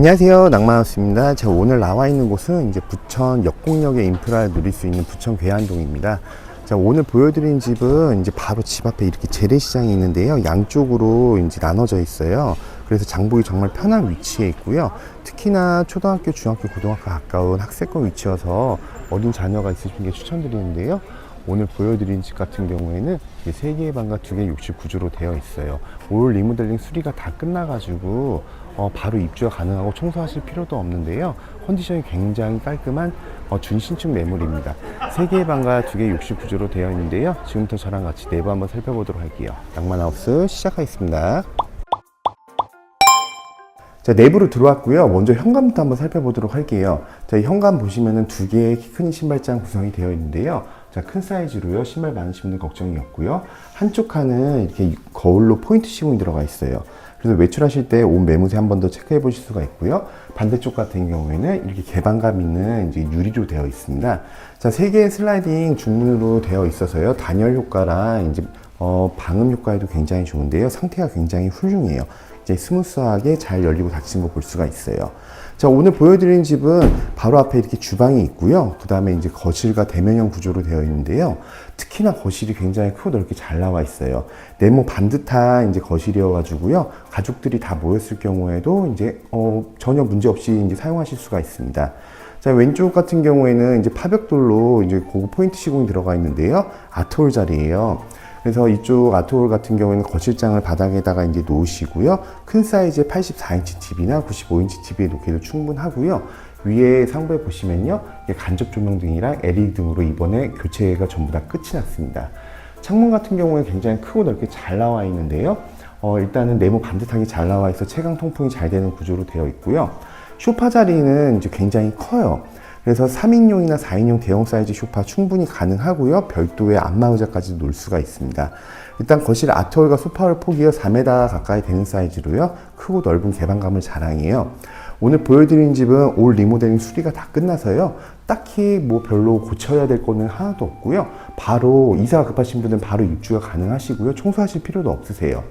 안녕하세요. 낭만하우스입니다. 제가 오늘 나와 있는 곳은 이제 부천 역곡역의 인프라를 누릴 수 있는 부천 괴한동입니다. 자 오늘 보여드린 집은 이제 바로 집 앞에 이렇게 재래시장이 있는데요. 양쪽으로 이제 나눠져 있어요. 그래서 장보기 정말 편한 위치에 있고요. 특히나 초등학교 중학교 고등학교 가까운 학생권 위치여서 어린 자녀가 있으신 게 추천드리는데요 오늘 보여드린 집 같은 경우에는 이게 세 개의 방과 두 개의 욕실 구조로 되어 있어요. 올 리모델링 수리가 다 끝나가지고 어, 바로 입주가 가능하고 청소하실 필요도 없는데요. 컨디션이 굉장히 깔끔한 어, 준신축 매물입니다. 세 개의 방과 두 개의 욕실 구조로 되어 있는데요. 지금부터 저랑 같이 내부 한번 살펴보도록 할게요. 낭만하우스 시작하겠습니다. 자, 내부로 들어왔고요. 먼저 현관부터 한번 살펴보도록 할게요. 자, 이 현관 보시면은 두 개의 키 큰 신발장 구성이 되어 있는데요. 자, 큰 사이즈로요. 신발 많으신 분들 걱정이 없고요. 한쪽 칸은 이렇게 거울로 포인트 시공이 들어가 있어요. 그래서 외출하실 때 옷 매무새 한 번 더 체크해 보실 수가 있고요. 반대쪽 같은 경우에는 이렇게 개방감 있는 이제 유리로 되어 있습니다. 자, 세 개의 슬라이딩 중문으로 되어 있어서요. 단열 효과랑 이제 어, 방음 효과에도 굉장히 좋은데요. 상태가 굉장히 훌륭해요. 이제 스무스하게 잘 열리고 닫힌 거볼 수가 있어요. 자, 오늘 보여드리는 집은 바로 앞에 이렇게 주방이 있고요. 그 다음에 이제 거실과 대면형 구조로 되어 있는데요. 특히나 거실이 굉장히 크고 넓게 잘 나와 있어요. 네모 반듯한 이제 거실이어가지고요. 가족들이 다 모였을 경우에도 이제, 어, 전혀 문제 없이 이제 사용하실 수가 있습니다. 자, 왼쪽 같은 경우에는 이제 파벽돌로 이제 고급 포인트 시공이 들어가 있는데요. 아트홀 자리예요. 그래서 이쪽 아트홀 같은 경우에는 거실장을 바닥에다가 이제 놓으시고요. 큰 사이즈의 84인치 TV나 95인치 TV에 놓기도 충분하고요. 위에 상부에 보시면요. 간접 조명 등이랑 LED 등으로 이번에 교체가 전부 다 끝이 났습니다. 창문 같은 경우에 굉장히 크고 넓게 잘 나와 있는데요. 어, 일단은 네모 반듯하게 잘 나와 있어 채광 통풍이 잘 되는 구조로 되어 있고요. 쇼파 자리는 이제 굉장히 커요. 그래서 3인용이나 4인용 대형 사이즈 쇼파 충분히 가능하고요. 별도의 안마 의자까지 놓을 수가 있습니다. 일단 거실 아트홀과 소파를 폭이요 4m 가까이 되는 사이즈로요. 크고 넓은 개방감을 자랑해요. 오늘 보여드린 집은 올 리모델링 수리가 다 끝나서요. 딱히 뭐 별로 고쳐야 될 거는 하나도 없고요. 바로 이사가 급하신 분들은 바로 입주가 가능하시고요. 청소하실 필요도 없으세요.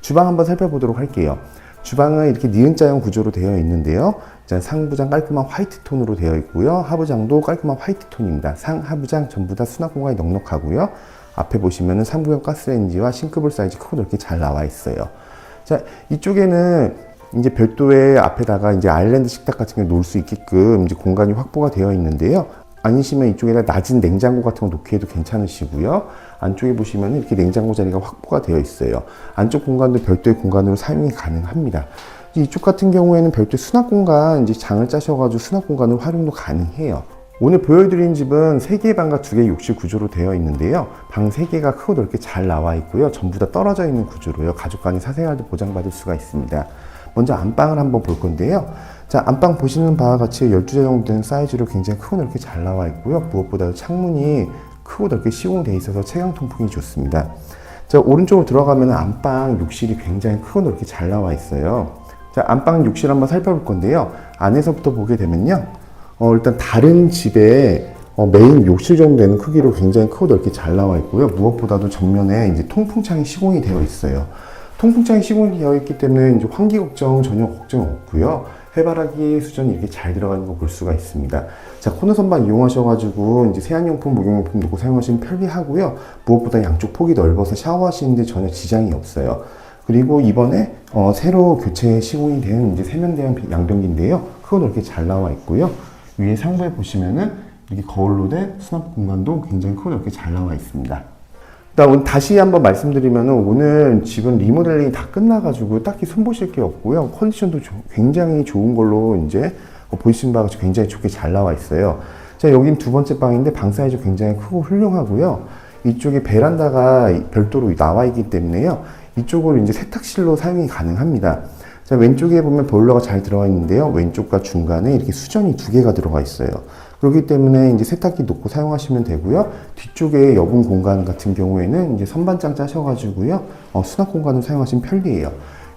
주방 한번 살펴보도록 할게요. 주방은 이렇게 니은자형 구조로 되어 있는데요. 자, 상부장 깔끔한 화이트 톤으로 되어 있고요. 하부장도 깔끔한 화이트 톤입니다. 상, 하부장 전부 다 수납 공간이 넉넉하고요. 앞에 보시면은 3구형 가스레인지와 싱크볼 사이즈 크고 넓게 잘 나와 있어요. 자, 이쪽에는 이제 별도의 앞에다가 이제 아일랜드 식탁 같은 걸 놓을 수 있게끔 이제 공간이 확보가 되어 있는데요. 아니시면 이쪽에다 낮은 냉장고 같은 거 놓기에도 괜찮으시고요. 안쪽에 보시면 이렇게 냉장고 자리가 확보가 되어 있어요. 안쪽 공간도 별도의 공간으로 사용이 가능합니다. 이쪽 같은 경우에는 별도의 수납 공간, 이제 장을 짜셔가지고 수납 공간으로 활용도 가능해요. 오늘 보여드린 집은 3개의 방과 2개의 욕실 구조로 되어 있는데요. 방 3개가 크고 넓게 잘 나와 있고요. 전부 다 떨어져 있는 구조로요. 가족 간의 사생활도 보장받을 수가 있습니다. 먼저 안방을 한번 볼 건데요. 자, 안방 보시는 바와 같이 12자 정도 되는 사이즈로 굉장히 크고 넓게 잘 나와 있고요. 무엇보다도 창문이 크고 넓게 시공되어 있어서 채광 통풍이 좋습니다. 자, 오른쪽으로 들어가면 안방 욕실이 굉장히 크고 넓게 잘 나와 있어요. 자, 안방 욕실 한번 살펴볼 건데요. 안에서부터 보게 되면요. 어, 일단 다른 집에 어, 메인 욕실 정도 되는 크기로 굉장히 크고 넓게 잘 나와 있고요. 무엇보다도 정면에 이제 통풍창이 시공이 되어 있어요. 통풍창이 시공이 되어 있기 때문에 이제 환기 걱정 전혀 걱정 없고요. 해바라기 수전이 이렇게 잘 들어가는 거 볼 수가 있습니다. 자, 코너 선반 이용하셔가지고 이제 세안용품, 목욕용품 놓고 사용하시면 편리하고요. 무엇보다 양쪽 폭이 넓어서 샤워하시는데 전혀 지장이 없어요. 그리고 이번에 어, 새로 교체 시공이 된 이제 세면대형 양변기인데요. 크고 넓게 잘 나와 있고요. 위에 상부에 보시면은 이렇게 거울로 된 수납 공간도 굉장히 크고 넓게 잘 나와 있습니다. 일단 다시 한번 말씀드리면 오늘 집은 리모델링이 다 끝나가지고 딱히 손보실 게 없고요. 컨디션도 조- 굉장히 좋은 걸로 이제 어, 바와 같이 굉장히 좋게 잘 나와 있어요. 자, 여긴 두 번째 방인데 방 사이즈 굉장히 크고 훌륭하고요. 이쪽에 베란다가 별도로 나와 있기 때문에요. 이쪽으로 이제 세탁실로 사용이 가능합니다. 자, 왼쪽에 보면 보일러가 잘 들어가 있는데요. 왼쪽과 중간에 이렇게 수전이 두 개가 들어가 있어요. 그렇기 때문에 이제 세탁기 놓고 사용하시면 되고요. 뒤쪽에 여분 공간 같은 경우에는 이제 선반장 짜셔가지고요. 어, 수납 공간을 사용하시면 편리해요.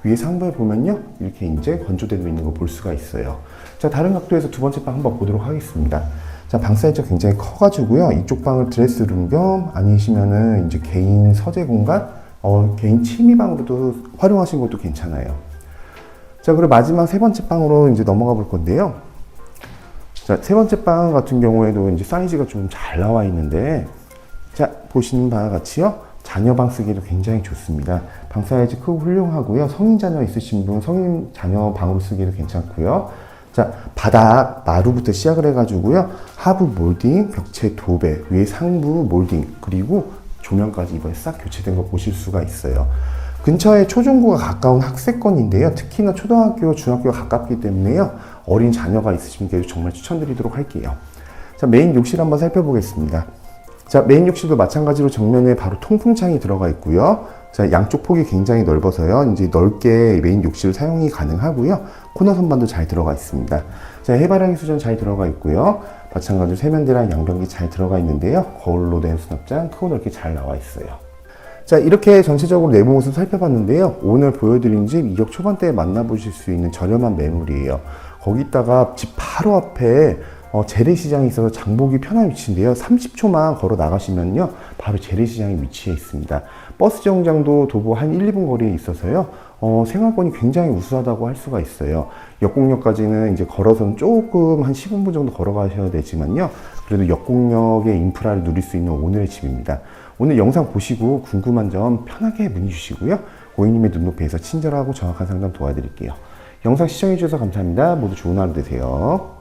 위에 상부에 보면요. 이렇게 이제 건조대도 있는 거 볼 수가 있어요. 자, 다른 각도에서 두 번째 방 한번 보도록 하겠습니다. 자, 방 사이즈가 굉장히 커가지고요. 이쪽 방을 드레스룸 겸 아니시면은 이제 개인 서재 공간, 어, 개인 취미방으로도 활용하신 것도 괜찮아요. 자, 그리고 마지막 세 번째 방으로 이제 넘어가 볼 건데요. 자, 세 번째 방 같은 경우에도 이제 사이즈가 좀 잘 나와 있는데, 자, 보시는 바와 같이요. 자녀 방 쓰기도 굉장히 좋습니다. 방 사이즈 크고 훌륭하고요. 성인 자녀 있으신 분, 성인 자녀 방으로 쓰기도 괜찮고요. 자, 바닥 마루부터 시작을 해가지고요. 하부 몰딩, 벽체 도배, 위에 상부 몰딩, 그리고 조명까지 이번에 싹 교체된 거 보실 수가 있어요. 근처에 초중고가 가까운 학세권인데요. 특히나 초등학교, 중학교가 가깝기 때문에요. 어린 자녀가 분께 정말 추천드리도록 할게요. 자, 메인 욕실 한번 살펴보겠습니다. 자, 메인 욕실도 마찬가지로 정면에 바로 통풍창이 들어가 있고요. 자, 양쪽 폭이 굉장히 넓어서요. 이제 넓게 메인 욕실 사용이 가능하고요. 코너 선반도 잘 들어가 있습니다. 자, 해바라기 수전 잘 들어가 있고요. 마찬가지로 세면대랑 양변기 잘 들어가 있는데요. 거울로 된 수납장 크고 넓게 잘 나와 있어요. 자, 이렇게 전체적으로 내부 모습 살펴봤는데요. 오늘 보여드린 집 2억 초반대에 만나보실 수 있는 저렴한 매물이에요. 거기다가 집 바로 앞에 어, 재래시장이 있어서 장보기 편한 위치인데요. 30초만 걸어 나가시면요. 바로 재래시장에 위치해 있습니다. 버스 정장도 도보 한 1, 2분 거리에 있어서요. 어, 생활권이 굉장히 우수하다고 할 수가 있어요. 역곡역까지는 이제 걸어서는 조금 한 15분 정도 걸어가셔야 되지만요. 그래도 역곡역의 인프라를 누릴 수 있는 오늘의 집입니다. 오늘 영상 보시고 궁금한 점 편하게 문의 주시고요. 고객님의 눈높이에서 친절하고 정확한 상담 도와드릴게요. 영상 시청해주셔서 감사합니다. 모두 좋은 하루 되세요.